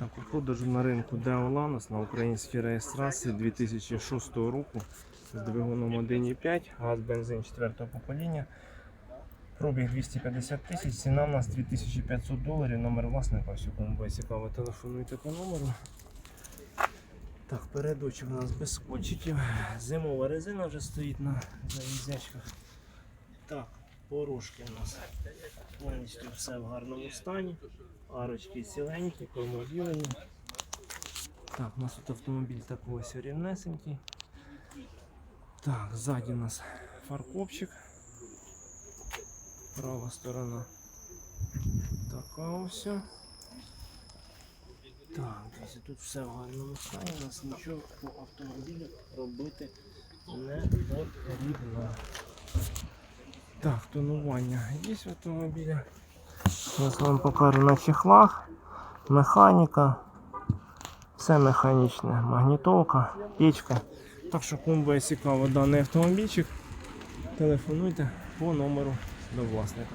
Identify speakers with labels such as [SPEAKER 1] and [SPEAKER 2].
[SPEAKER 1] Так, продажу на ринку Деоланос на українській реєстрації 2006 року з двигуном 1.5, газ бензин 4 покоління. Пробіг 250 тисяч, ціна у нас 2500 доларів, номер власника, ось кому буде цікаво, телефонуйте по номеру. Так, передочок у нас без скотчиків, зимова резина вже стоїть на залізячках. Так, порожки у нас повністю все в гарному стані. Арочки ціленькі, промобілені. Так, у нас тут автомобіль такий ось рівнесенький. Так, ззаді у нас фаркопчик. Права сторона. Така ось. Так, дивіться, тут все в гарному стані, у нас нічого по автомобілю робити не потрібно. Так, тонування є в автомобілі. Зараз вам покажу на чехлах, механіка, все механічне, магнітовка, печка. Так що кому буде цікаво даний автомобільчик, телефонуйте по номеру до власника.